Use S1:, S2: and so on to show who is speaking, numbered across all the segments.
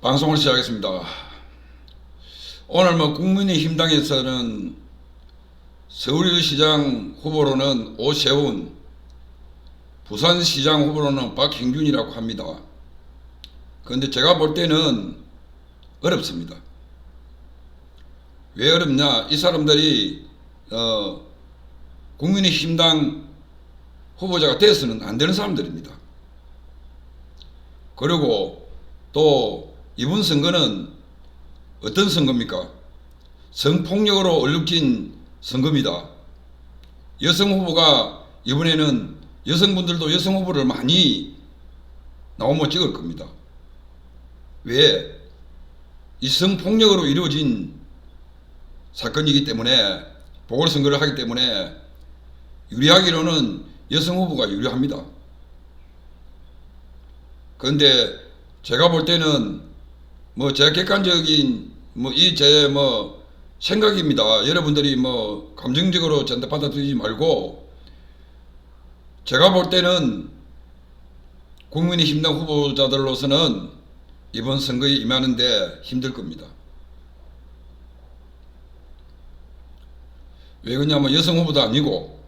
S1: 방송을 시작하겠습니다. 오늘 뭐 국민의힘 당에서는 서울시장 후보로는 오세훈, 부산시장 후보로는 박형준이라고 합니다. 그런데 제가 볼 때는 어렵습니다. 왜 어렵냐? 이 사람들이 어, 국민의힘당 후보자가 돼서는 안 되는 사람들입니다. 그리고 또 이번 선거는 어떤 선거입니까? 성폭력으로 얼룩진 선거입니다. 여성 후보가 이번에는 여성분들도 여성 후보를 많이 나오면 찍을 겁니다. 왜? 이 성폭력으로 이루어진 사건이기 때문에 보궐선거를 하기 때문에 유리하기로는 여성 후보가 유리합니다. 그런데 제가 볼 때는 뭐 제 객관적인 뭐 이제뭐 생각입니다. 여러분들이 뭐 감정적으로 전대 받아들이지 말고 제가 볼 때는 국민의힘당 후보자들로서는 이번 선거에 임하는데 힘들 겁니다. 왜 그러냐면 여성 후보도 아니고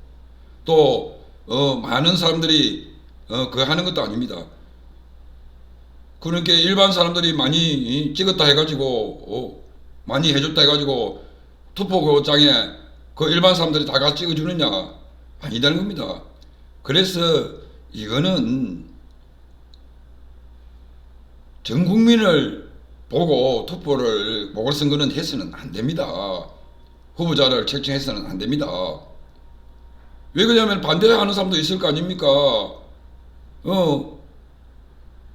S1: 또 어, 많은 사람들이 어, 그 하는 것도 아닙니다. 그러니까 일반 사람들이 많이 찍었다 해가지고 어, 많이 해줬다 해가지고 투표장에 그 일반 사람들이 다 같이 찍어주느냐 아니다는 겁니다. 그래서 이거는 전 국민을 보고 투표를 보궐선거는 해서는 안 됩니다. 후보자를 책정해서는 안 됩니다. 왜 그러냐면 반대하는 사람도 있을 거 아닙니까? 어,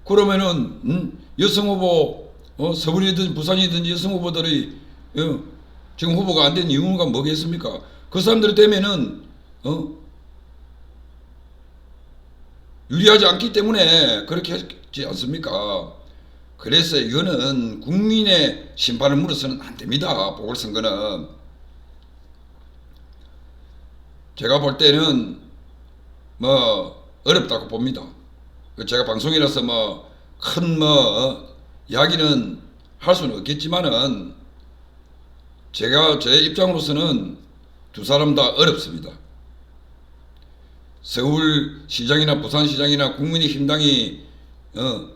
S1: 그러면은, 음, 여성 후보, 어, 서울이든 부산이든 여성 후보들이, 어, 지금 후보가 안 된 이유가 뭐겠습니까? 그 사람들 때문에는, 어, 유리하지 않기 때문에 그렇게 했지 않습니까? 그래서 이거는 국민의 심판을 물어서는 안 됩니다. 보궐선거는. 제가 볼 때는 뭐 어렵다고 봅니다. 제가 방송이라서 뭐큰뭐 이야기는 할 수는 없겠지만은 제가 제 입장으로서는 두 사람 다 어렵습니다. 서울시장이나 부산시장이나 국민의힘당이 어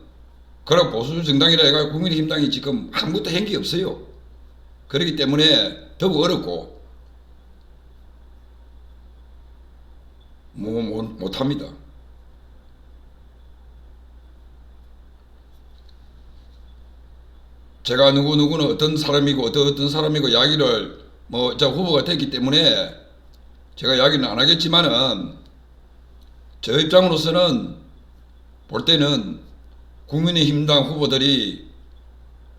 S1: 그런 보수 정당이라 해가 국민의힘당이 지금 아무것도 한 게 없어요. 그렇기 때문에 더욱 어렵고 뭐, 뭐 못합니다. 제가 누구 누구는 어떤 사람이고 어떤 어떤 사람이고 이야기를 뭐저 후보가 됐기 때문에 제가 이야기는 안 하겠지만은 저 입장으로서는 볼 때는 국민의힘당 후보들이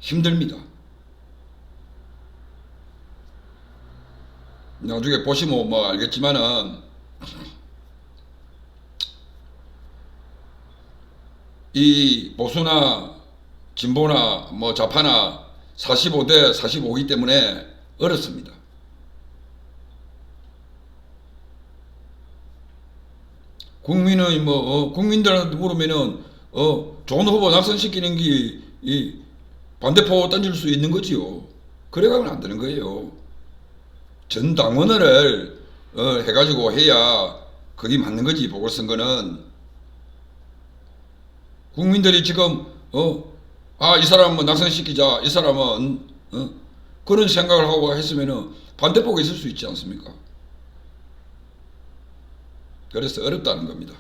S1: 힘듭니다. 나중에 보시면 뭐 알겠지만은 이 보수나 진보나 뭐 좌파나 45대 45이기 때문에 어렵습니다. 국민의 뭐 어, 국민들한테 물으면은 어 좋은 후보 낙선시키는 게 이 반대표 던질 수 있는 거지요. 그래가면 안 되는 거예요. 전 당원을 어, 해가지고 해야 그게 맞는 거지 보궐선거는 국민들이 지금 어 아 이 사람은 낙선시키자 이 사람은 어, 그런 생각을 하고 했으면은 반대표가 있을 수 있지 않습니까? 그래서 어렵다는 겁니다.